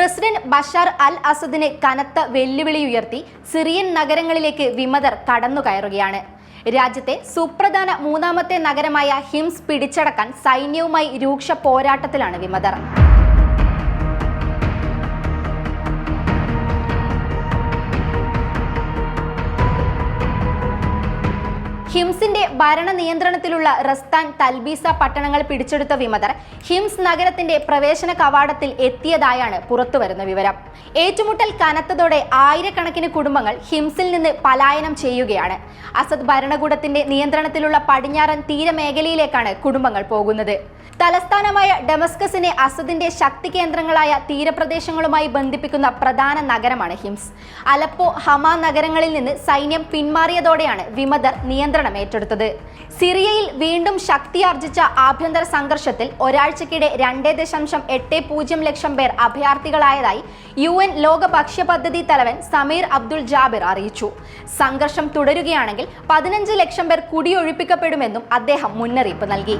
President Bashar al അസദിന് കനത്ത വെല്ലുവിളി ഉയർത്തി സിറിയൻ നഗരങ്ങളിലേക്ക് വിമതർ കടന്നുകയറുകയാണ്. രാജ്യത്തെ സുപ്രധാന മൂന്നാമത്തെ നഗരമായ ഹിംസ് പിടിച്ചടക്കാൻ സൈന്യവുമായി രൂക്ഷ പോരാട്ടത്തിലാണ് വിമതർ. ഹിംസിന്റെ ഭരണ നിയന്ത്രണത്തിലുള്ള റസ്താൻ തൽബീസ പട്ടണങ്ങൾ പിടിച്ചെടുത്ത വിമതർ ഹിംസ് നഗരത്തിന്റെ പ്രവേശന കവാടത്തിൽ എത്തിയതായാണ് പുറത്തുവരുന്ന വിവരം. ഏറ്റുമുട്ടൽ കനത്തതോടെ ആയിരക്കണക്കിന് കുടുംബങ്ങൾ ഹിംസിൽ നിന്ന് പലായനം ചെയ്യുകയാണ്. അസദ് ഭരണകൂടത്തിന്റെ നിയന്ത്രണത്തിലുള്ള പടിഞ്ഞാറൻ തീരമേഖലയിലേക്കാണ് കുടുംബങ്ങൾ പോകുന്നത്. തലസ്ഥാനമായ ഡെമസ്കസിനെ അസദിന്റെ ശക്തി കേന്ദ്രങ്ങളായ തീരപ്രദേശങ്ങളുമായി ബന്ധിപ്പിക്കുന്ന പ്രധാന നഗരമാണ് ഹിംസ്. അലപ്പോ ഹമ നഗരങ്ങളിൽ നിന്ന് സൈന്യം പിന്മാറിയതോടെയാണ് വിമതർ നിയന്ത്രണം ഏറ്റെടുത്തത്. സിറിയയിൽ വീണ്ടും ശക്തിയാർജിച്ച ആഭ്യന്തര സംഘർഷത്തിൽ ഒരാഴ്ചക്കിടെ രണ്ടേ ദശാംശം എട്ട് പൂജ്യം ലക്ഷം പേർ അഭയാർത്ഥികളായതായി യു എൻ ലോക ഭക്ഷ്യ പദ്ധതി തലവൻ സമീർ അബ്ദുൾ ജാബിർ അറിയിച്ചു. സംഘർഷം തുടരുകയാണെങ്കിൽ പതിനഞ്ച് ലക്ഷം പേർ കുടിയൊഴിപ്പിക്കപ്പെടുമെന്നും അദ്ദേഹം മുന്നറിയിപ്പ് നൽകി.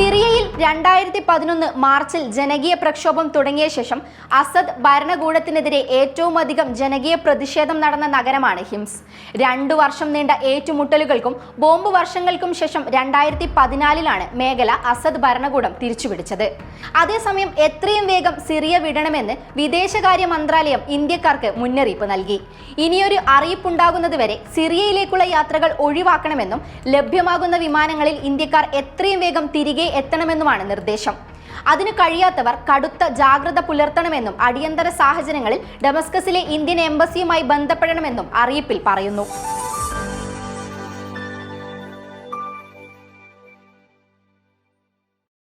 സിറിയയിൽ രണ്ടായിരത്തി പതിനൊന്ന് മാർച്ചിൽ ജനകീയ പ്രക്ഷോഭം തുടങ്ങിയ ശേഷം അസദ് ഭരണകൂടത്തിനെതിരെ ഏറ്റവും അധികം ജനകീയ പ്രതിഷേധം നടന്ന നഗരമാണ് ഹിംസ്. രണ്ടു വർഷം നീണ്ട ഏറ്റുമുട്ടലുകൾക്കും ബോംബ് വർഷങ്ങൾക്കും ശേഷം രണ്ടായിരത്തി പതിനാലിലാണ് മേഖല അസദ് ഭരണകൂടം തിരിച്ചുപിടിച്ചത്. അതേസമയം എത്രയും വേഗം സിറിയ വിടണമെന്ന് വിദേശകാര്യ മന്ത്രാലയം ഇന്ത്യക്കാർക്ക് മുന്നറിയിപ്പ് നൽകി. ഇനിയൊരു അറിയിപ്പുണ്ടാകുന്നതുവരെ സിറിയയിലേക്കുള്ള യാത്രകൾ ഒഴിവാക്കണമെന്നും ലഭ്യമാകുന്ന വിമാനങ്ങളിൽ ഇന്ത്യക്കാർ എത്രയും വേഗം തിരികെ എത്തണമെന്നുമാണ് നിർദ്ദേശം. അതിന് കഴിയാത്തവർ കടുത്ത ജാഗ്രത പുലർത്തണമെന്നും അടിയന്തര സാഹചര്യങ്ങളിൽ ഡമസ്കസിലെ ഇന്ത്യൻ എംബസിയുമായി ബന്ധപ്പെടണമെന്നും അറിയിപ്പിൽ പറയുന്നു.